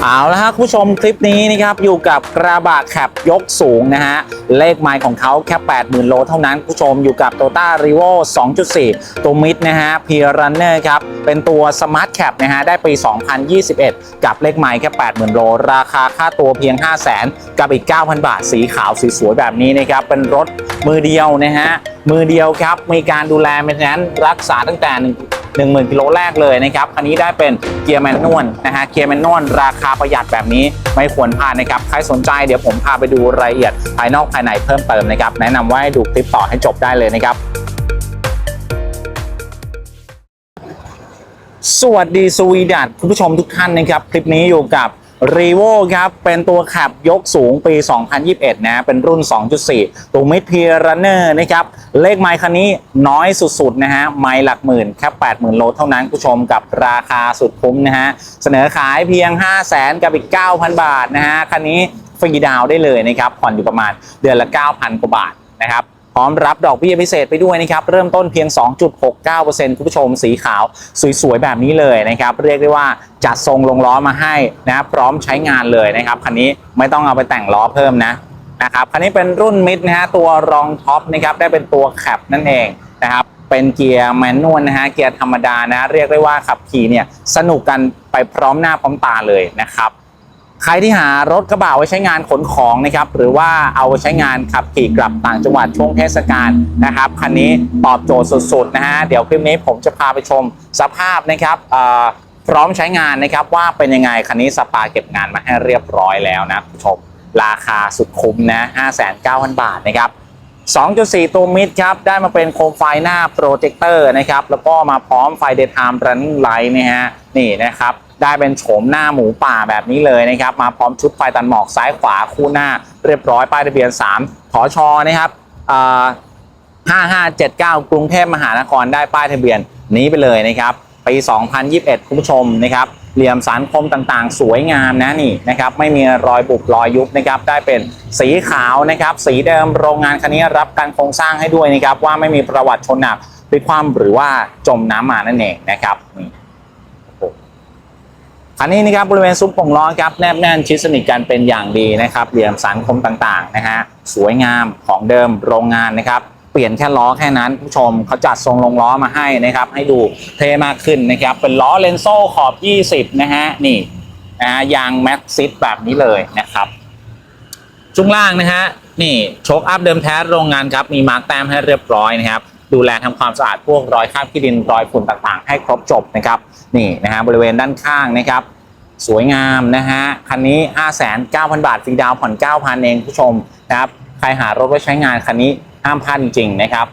เอาละฮะคุณผู้ชมคลิปนี้นะครับอยู่กับกระบะแคปยกสูงนะฮะเลขไมล์ของเขาแค่ 80,000 โลเท่านั้นคุณผู้ชมอยู่กับ t o y o t a r e v o 2.4 ตัวมิดนะฮะ P Runner ครับเป็นตัว Smart Cap นะฮะได้ปี 2021 กับเลขไมล์แค่ 80,000 โล ราคาค่าตัวเพียง 500,000 กับอีก 9,000 บาท สีขาวสสวยๆแบบนี้นะครับเป็นรถมือเดียวนะฮะมือเดียวครับมีการดูแลเมนเทนแนนรักษาตั้งแต่หนึ่ง 10,000กิโลแรกเลยนะครับ คันนี้ได้เป็นเกียร์แมนนวลนะฮะ เกียร์แมนนวลราคาประหยัดแบบนี้ไม่ควรพลาดนะครับ ใครสนใจเดี๋ยวผมพาไปดูรายละเอียดภายนอกภายในเพิ่มเติมนะครับ แนะนำว่าให้ดูคลิปต่อให้จบได้เลยนะครับสวัสดีสวีดัตคุณผู้ชมทุกท่านนะครับ คลิปนี้อยู่กับ r e v o ครับ เป็นตัวขับยกสูงปี 2021 นะ เป็นรุ่น 2.4 ตัวมิดพีรันเนอร์นะครับ เลขไมล์คันนี้น้อยสุด ๆ นะฮะ ไมล์หลักหมื่นแค่ 80,000 โลเท่านั้นคุณผู้ชมกับราคาสุดคุ้มนะฮะ เสนอขายเพียง 500,000 กับอีก 9,000 บาทนะฮะ คันนี้ฟรีดาวได้เลยนะครับ ผ่อนอยู่ประมาณเดือนละ 9,000 กว่าบาทนะครับ พร้อมรับดอกเบี้ยพิเศษไปด้วยนะครับเริ่มต้นเพียง 2.69%คุณผู้ชมสีขาวสวยๆ แบบนี้เลยนะครับเรียกได้ว่าจัดทรงลงล้อมาให้นะพร้อมใช้งานเลยนะครับคันนี้ไม่ต้องเอาไปแต่งล้อเพิ่มนะนะครับคันนี้เป็นรุ่นมิดนะฮะตัวรองท็อปนะครับได้เป็นตัวแคปนั่นเองนะครับเป็นเกียร์แมนนวลนะฮะเกียร์ธรรมดานะเรียกได้ว่าขับขี่เนี่ยสนุกกันไปพร้อมหน้าพร้อมตาเลยนะครับ ใครที่หารถกระบะไว้ใช้งานขนของนะครับหรือว่าเอาไว้ใช้งานขับขี่กลับต่างจังหวัดช่วงเทศกาลนะครับคันนี้ตอบโจทย์สุดๆนะฮะเดี๋ยวคลิปนี้ผมจะพาไปชมสภาพนะครับพร้อมใช้งานนะครับว่าเป็นยังไงคันนี้สปาเก็บงานมาให้เรียบร้อยแล้วนะคุณผู้ชมราคาสุดคุ้มนะ5,900 บาทนะครับ 2.4 ตัวมิดครับ ได้มาเป็นโคมไฟหน้าโปรเจคเตอร์นะครับ แล้วก็มาพร้อมไฟ Daytime Running Light นะฮะ นี่นะครับ ได้เป็นโฉมหน้าหมูป่าแบบนี้เลยนะครับมาพร้อมชุดไฟตันหมอกซ้ายขวาคู่หน้าเรียบร้อยป้ายทะเบียน3ถอชอนะครับ5579 กรุงเทพมหานครได้ป้ายทะเบียนนี้ไปเลยนะครับปี 2021 คุณผู้ชมนะครับเหลี่ยมสันคมต่างๆ สวยงามนะนี่นะครับไม่มีรอยบุบรอยยุบนะครับได้เป็นสีขาวนะครับสีเดิมโรงงานคันนี้รับการโครงสร้างให้ด้วยนะครับว่าไม่มีประวัติชนหนักพลิกคว่ำหรือว่าจมน้ำมานั่นเองนะครับนี่ คันนี้นะครับบริเวณซุ้มป่งล้อครับแนบแน่นชิดสนิทกันเป็นอย่างดีนะครับเหลี่ยมสันคมต่างๆนะฮะสวยงามของเดิมโรงงานนะครับเปลี่ยนแค่ล้อแค่นั้นผู้ชมเขาจัดทรงลงล้อมาให้นะครับ ให้ดูเท่มากขึ้นนะครับเป็นล้อเลนโซ่ขอบ 20 นะฮะนี่นะฮะยางแม็กซิสแบบนี้เลยนะครับช่วงล่างนะฮะนี่โชคอัพเดิมแท้โรงงานครับมีมาร์กแต้มให้เรียบร้อยนะครับ ดูแลทำความสะอาดพวกรอยคราบขี้ดินรอยฝุ่นต่างๆ ให้ครบจบนะครับนี่นะฮะบริเวณด้านข้างนะครับสวยงามนะฮะคันนี้ 59,000บาทฟรีดาวผ่อน 9,000 เองผู้ชมนะครับใครหารถไว้ใช้งานคันนี้ห้ามพลาดจริงๆนะครับ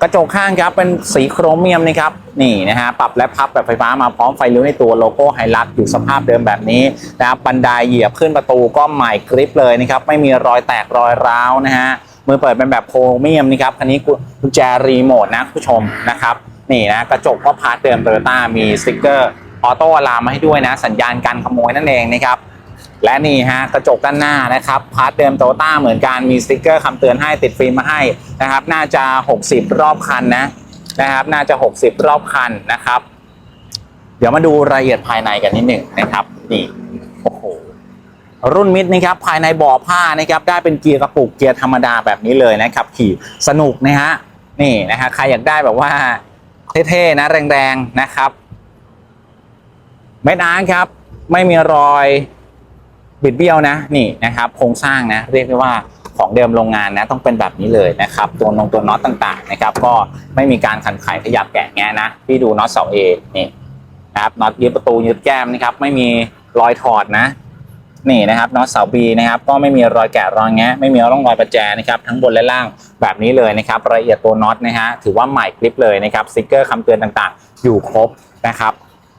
กระจกข้างครับเป็นสีโครเมียมนะครับนี่นะฮะปรับและพับแบบไฟฟ้ามาพร้อมไฟเลี้ยวในตัวโลโก้ไฮลักอยู่สภาพเดิมแบบนี้นะครับบันไดเหยียบขึ้นประตูก็ใหม่กริปเลยนะครับไม่มีรอยแตกรอยร้าวนะฮะ มือเปิดเป็นแบบโครเมียมนะครับคันนี้กุญแจรีโมทนะผู้ชมนะครับนี่นะกระจกก็พาร์ทเดิมโตโยต้ามีสติกเกอร์ออโต้อลามมาให้ด้วยนะ สัญญาณการขโมยนั่นเองนะครับและนี่ฮะกระจกด้านหน้านะครับพาร์ทเดิมโตต้าเหมือนกันมีสติกเกอร์คำเตือนให้ติดฟิล์มมาให้นะครับน่าจะ 60 รอบคันนะนะครับน่าจะ 60 รอบคันนะครับ เดี๋ยวมาดูรายละเอียดภายในกันนิดหนึ่งนะครับนี่ รุ่นมิดนะครับภายในบ่อผ้านะครับได้เป็นเกียร์กระปุกเกียร์ธรรมดาแบบนี้เลยนะครับขี่สนุกนะฮะนี่นะฮะใครอยากได้แบบว่าเท่ๆนะแรงๆนะครับไม่นานครับ ไม่มีรอยบิดเบี้ยวนะนี่นะครับโครงสร้างนะเรียกได้ว่าของเดิมโรงงานนะต้องเป็นแบบนี้เลยนะครับ ตัวนงตัวน็อตต่างๆนะครับ ก็ไม่มีการขันไขขยับแกะแงะนะที่ดูน็อตเสาเอนี่นะครับน็อตยึดประตูยึดแก้มนะครับ ไม่มีรอยถอดนะ นี่นะครับน็อตเสาบีนะครับก็ไม่มีรอยแกะรอยแงะไม่มีร่องรอยประแจนะครับทั้งบนและล่างแบบนี้เลยนะครับรายละเอียดตัวน็อตนะฮะถือว่าใหม่คลิปเลยนะครับสติกเกอร์คำเตือนต่างๆ อยู่ครบนะครับ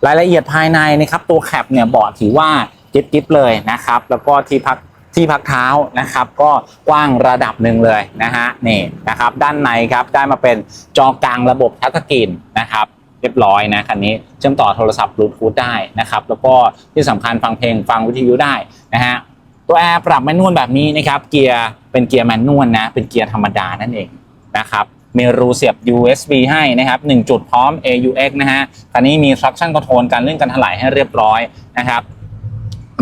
รายละเอียดภายในนะครับตัวแคปเนี่ยเบาะถือว่าจิ๊บจิ๊บเลยนะครับแล้วก็ที่พักที่พักเท้านะครับก็กว้างระดับหนึ่งเลยนะฮะนี่นะครับด้านในครับได้มาเป็นจอกลางระบบทัชสกรีนนะครับ เรียบร้อยนะคันนี้เชื่อมต่อโทรศัพท์บลูทูธได้นะครับแล้วก็ที่สำคัญฟังเพลงฟังวิทยุได้นะฮะตัวแอร์ปรับแมนนวลแบบนี้นะครับเกียร์เป็นเกียร์แมนนวลนะเป็นเกียร์ธรรมดานั่นเองนะครับมีรูเสียบ USB ให้นะครับ1จุดพร้อม AUX นะฮะคันนี้มี traction control การเลื่อนการถลายให้เรียบร้อยนะครับ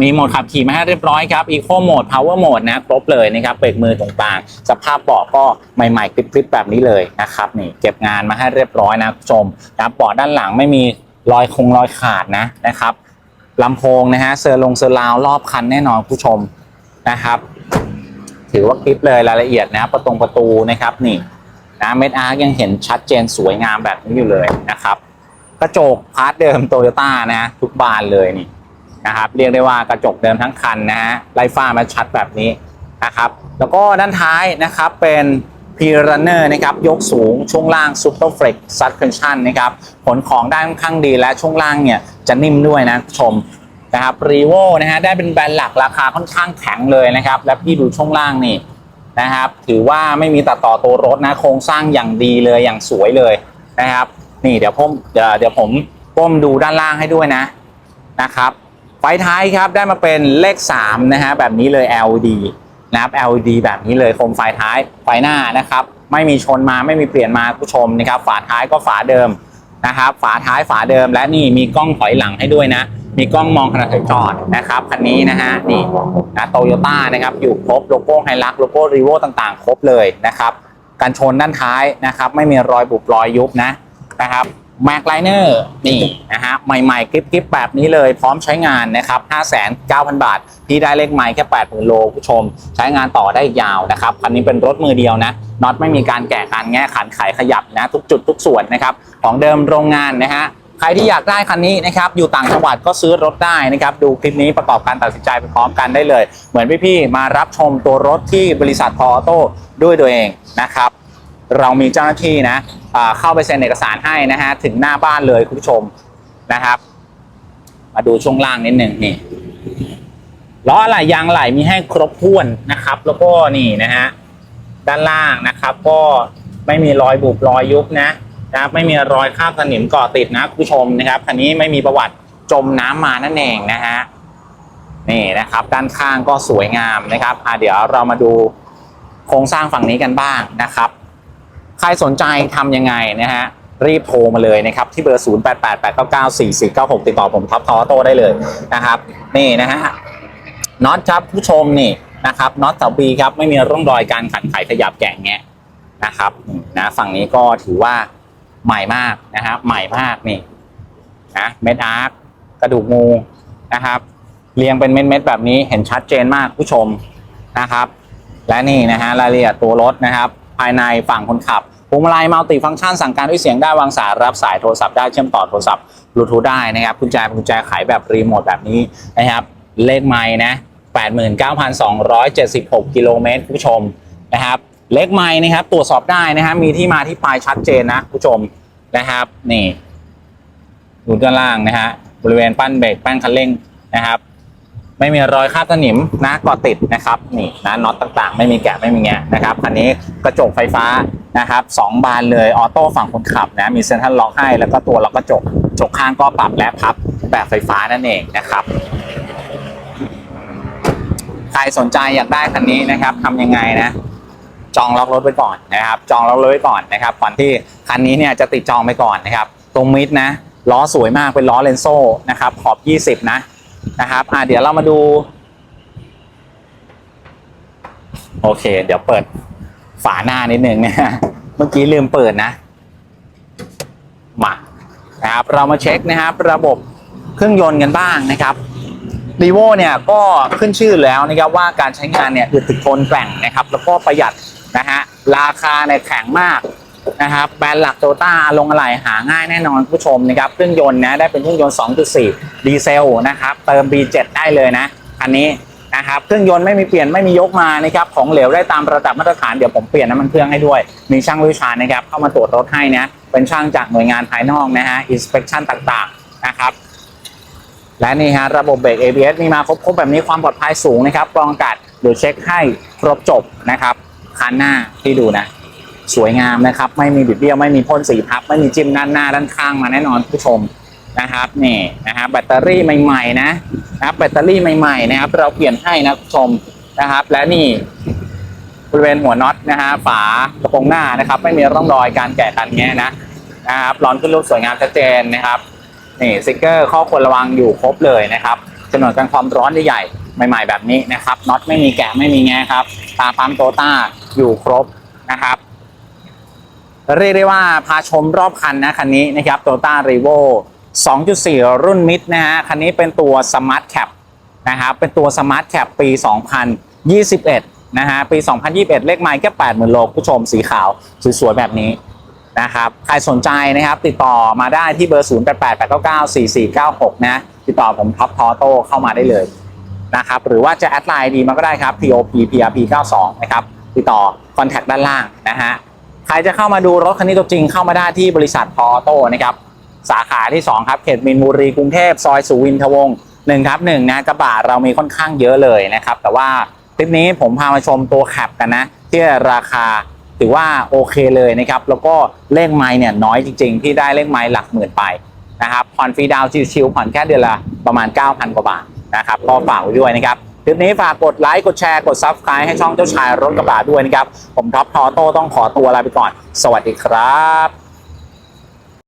มีโหมดขับขี่มาให้เรียบร้อยครับ Eco Mode Power Mode นะ ครบเลยนะครับเบรกมือตรงกลาง สภาพเบาะก็ใหม่ๆกริบๆแบบนี้เลยนะครับนี่เก็บงานมาให้เรียบร้อยนะคุณผู้ชมนะครับเบาะด้านหลังไม่มีรอยคงรอยขาดนะนะครับลำโพงนะฮะเซอร์ลงเซอร์ราวรอบคันแน่นอนคุณผู้ชมนะครับ ถือว่าคลิปเลยรายละเอียดนะประตงประตูนะครับนี่นะเม็ดอาร์ยังเห็นชัดเจนสวยงามแบบนี้อยู่เลยนะครับ กระจกพาร์ทเดิมโตโยต้านะทุกบานเลยนี่ นะครับ เรียกได้ว่ากระจกเดิมทั้งคันนะฮะไล่ฟ้ามาชัดแบบนี้นะครับ แล้วก็ด้านท้ายนะครับเป็น p ีรันเนอร์นะครับยกสูงช่วงล่าง Super Flex Suspension นนะครับผลของด้ค่อนข้างดีและช่วงล่างเนี่ยจะนิ่มด้วยนะชมนะครับรีโวนะฮะได้เป็นแบรนด์หลักราคาค่อนข้างแข็งเลยนะครับ และพี่ดูช่วงล่างนี่นะครับ ถือว่าไม่มีตัดต่อตัวรถนะโครงสร้างอย่างดีเลยอย่างสวยเลยนะครับ นี่เดี๋ยวผมเดี๋ยวเดี๋ยวผมก้มดูด้านล่างให้ด้วยนะนะครับ ไฟท้ายครับได้มาเป็นเลข 3 นะฮะแบบนี้เลย LED นะครับ LED แบบนี้เลยโคมไฟท้ายไฟหน้านะครับไม่มีชนมาไม่มีเปลี่ยนมาผู้ชมนะครับ ฝาท้ายก็ฝาเดิมนะครับ ฝาท้ายฝาเดิมและนี่มีกล้องถอยหลังให้ด้วยนะ มีกล้องมองขณะถอยจอดนะครับคันนี้นะฮะนี่นะโตโยต้านะครับอยู่ครบโลโก้ไฮลักโลโก้รีโวต่างๆ ครบเลยนะครับการชนด้านท้ายนะครับ ไม่มีรอยบุบรอยยุบนะนะครับ แม็กไลเนอร์นี่นะฮะ ใหม่ๆกริบๆแบบนี้เลยพร้อมใช้งานนะครับ 5,900บาทที่ได้เลขไม้แค่ 80,000 โลผู้ชม ใช้งานต่อได้ยาวนะครับ คันนี้เป็นรถมือเดียวนะน็อตไม่มีการแกะการแง่ขันไขขยับนะ ทุกจุดทุกส่วนนะครับ ของเดิมโรงงานนะฮะใครที่อยากได้คันนี้นะครับอยู่ต่างจังหวัดก็ซื้อรถได้นะครับดูคลิปนี้ประกอบการตัดสินใจไปพร้อมกันได้เลย เหมือนพี่ๆมารับชมตัวรถที่บริษัทพออโต้ด้วยตัวเองนะครับ เรามีเจ้าหน้าที่นะเข้าไปเซ็นเอกสารให้นะฮะถึงหน้าบ้านเลยคุณผู้ชมนะครับ มาดูช่วงล่างนิดหนึ่งนี่ล้ออะไรยางไหลมีให้ครบถ้วนนะครับ แล้วก็นี่นะฮะด้านล่างนะครับก็ไม่มีรอยบุบรอยยุบนะนะครับไม่มีรอยคราบสนิมเกาะติดนะคุณผู้ชมนะครับคันนี้ไม่มีประวัติจมน้ำมานั่นเองนะฮะนี่นะครับด้านข้างก็สวยงามนะครับอะเดี๋ยวเรามาดูโครงสร้างฝั่งนี้กันบ้างนะครับ ใครสนใจทำยังไงนะฮะรีบโทรมาเลยนะครับ ที่เบอร์ 0 8 8 8 9 9 4 4 9 6 ติดต่อผมท็อปทอโต้ได้เลยนะครับ นี่นะฮะน็อตครับผู้ชมนี่นะครับน็อตเสาบีครับไม่มีร่องรอยการขันไขขยับแกะแงะนะครับนะฝั่งนี้ก็ถือว่าใหม่มากนะฮะใหม่มากนี่นะเม็ดอาร์คกระดูกงูนะครับ เรียงเป็นเม็ดๆแบบนี้เห็นชัดเจนมากผู้ชมนะครับ และนี่นะฮะรายละเอียดตัวรถนะครับ ภายในฝั่งคนขับ พวงมาลัยมัลติฟังก์ชันสั่งการด้วยเสียงได้วางสายรับสายโทรศัพท์ได้เชื่อมต่อโทรศัพท์บลูทูธได้นะครับกุญแจกุญแจไขแบบรีโมทแบบนี้นะครับเลขไม้นะ89,276 กิโลเมตรคุณผู้ชมนะครับเลขไม้นะครับตรวจสอบได้นะฮะมีที่มาที่ไปชัดเจนนะคุณผู้ชมนะครับนี่ดูด้านล่างนะฮะบริเวณปั้นเบรกปั้นคันเร่งนะครับ ไม่มีรอยคราบสนิมนะกาะติดนะครับนี่นะน็อตต่างๆ ไม่มีแกะไม่มีแงะนะครับคันนี้กระจกไฟฟ้านะครับสองบานเลยออโต้ฝั่งคนขับนะมีเซ็นทรัลล็อกให้แล้วก็ตัวล็อกกระจกจกข้างก็ปรับและพับแบบไฟฟ้านั่นเองนะครับใครสนใจอยากได้คันนี้นะครับทำยังไงนะจองล็อกรถไว้ก่อนนะครับ จองล็อกรถไว้ก่อนนะครับก่อนที่คันนี้เนี่ยจะติดจองไปก่อนนะครับ ตรงมิดนะล้อสวยมากเป็นล้อเลนโซ่นะครับขอบ 20 นะ นะครับอ่าเดี๋ยวเรามาดู โอเค เดี๋ยวเปิดฝาหน้านิดนึงนะเมื่อกี้ลืมเปิดนะ มานะครับเรามาเช็คนะครับ ระบบเครื่องยนต์กันบ้างนะครับรีโวเนี่ยก็ขึ้นชื่อแล้วนะครับว่าการใช้งานเนี่ยอึดถึกทนแกร่งนะครับ แล้วก็ประหยัดนะฮะราคาเนี่ยแข็งมาก นะครับแบรนด์หลักโตต้าลงอะไหล่หาง่ายแน่นอนผู้ชมนะครับเครื่องยนต์นะได้เป็นเครื่องยนต์ 2.4 ดีเซลนะครับเติม B7 ได้เลยนะอันนี้นะครับเครื่องยนต์ไม่มีเปลี่ยนไม่มียกมานะครับของเหลวได้ตามระดับมาตรฐานเดี๋ยวผมเปลี่ยนน้ำมันเครื่องให้ด้วย มีช่างวิชานะครับเข้ามาตรวจรถให้นะเป็นช่างจากหน่วยงานภายนอกนะฮะ inspection ต่างๆนะครับและนี่ฮะระบบเบรก ABS มีมาครบๆแบบนี้ความปลอดภัยสูงนะครับกรองอากาศเดี๋ยวเช็คให้ครบจบนะครับคันหน้าที่ดูนะ สวยงามนะครับ ไม่มีบิดเบี้ยวไม่มีพ่นสีทับ ไม่มีจิ้มด้านหน้าด้านข้างมาแน่นอนผู้ชมนะครับนี่นะครับแบตเตอรี่ใหม่ๆนะนะครับแบตเตอรี่ใหม่ๆนะครับ เราเปลี่ยนให้นะผู้ชมนะครับ และนี่บริเวณหัวน็อตนะฮะฝากระโปรงหน้านะครับ ไม่มีร่องรอยการแกะกันแงะนะนะครับร้อนขึ้นรูปสวยงามชัดเจนนะครับนี่สติกเกอร์ข้อควรระวังอยู่ครบเลยนะครับจำนวนกันความร้อนใหญ่ๆใหม่ๆแบบนี้นะครับน็อตไม่มีแกะไม่มีแงะครับ ตาปั๊มโตต้าอยู่ครบนะครับ เรียกได้ว่าพาชมรอบคันนะคันนี้นะครับ Toyota r e v o 2.4 รุ่นมิดนะฮะคันนี้เป็นตัว Smart Cap นะครับเป็นตัว Smart Cap ปี 2021 นะฮะปี 2021 เลขไมล์แค่80,000โลผู้ชมสีขาวสวยๆแบบนี้นะครับใครสนใจนะครับติดต่อมาได้ที่เบอร์ 0888994496 นะติดต่อผมท็อปทอโต้เข้ามาได้เลยนะครับหรือว่าจะแอดไลน์ดีมาก็ได้ครับ POP PRP 92 นะครับติดต่อคอนแทคด้านล่างนะฮะ ใครจะเข้ามาดูรถคันนี้ตัวจริงเข้ามาได้ที่บริษัทพอโต้นะครับสาขาที่ 2 ครับ เขตมินบุรีกรุงเทพซอยสุวินทวงศ์1ครับ1นะกระบะเรามีค่อนข้างเยอะเลยนะครับ แต่ว่าคลิปนี้ผมพามาชมตัวแคปกันนะ ที่ราคาถือว่าโอเคเลยนะครับ แล้วก็เลขไม้เนี่ยน้อยจริงๆ ที่ได้เลขไม้หลักหมื่นไปนะครับผ่อนฟรีดาวชิวๆผ่อนแค่เดือนละประมาณ 9,000 กว่าบาทนะครับก็ฝากไว้ด้วยนะครับ คลิปนี้ฝากกดไลค์ กดแชร์ กด Subscribe ให้ช่องเจ้าชายรถกระบะด้วยนะครับ ผมท็อปทอโต้ต้องขอตัวลาไปก่อน สวัสดีครับ